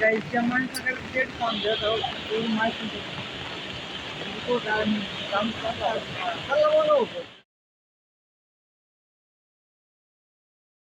जमण सगळं तेच काम देतो माहिती काम करता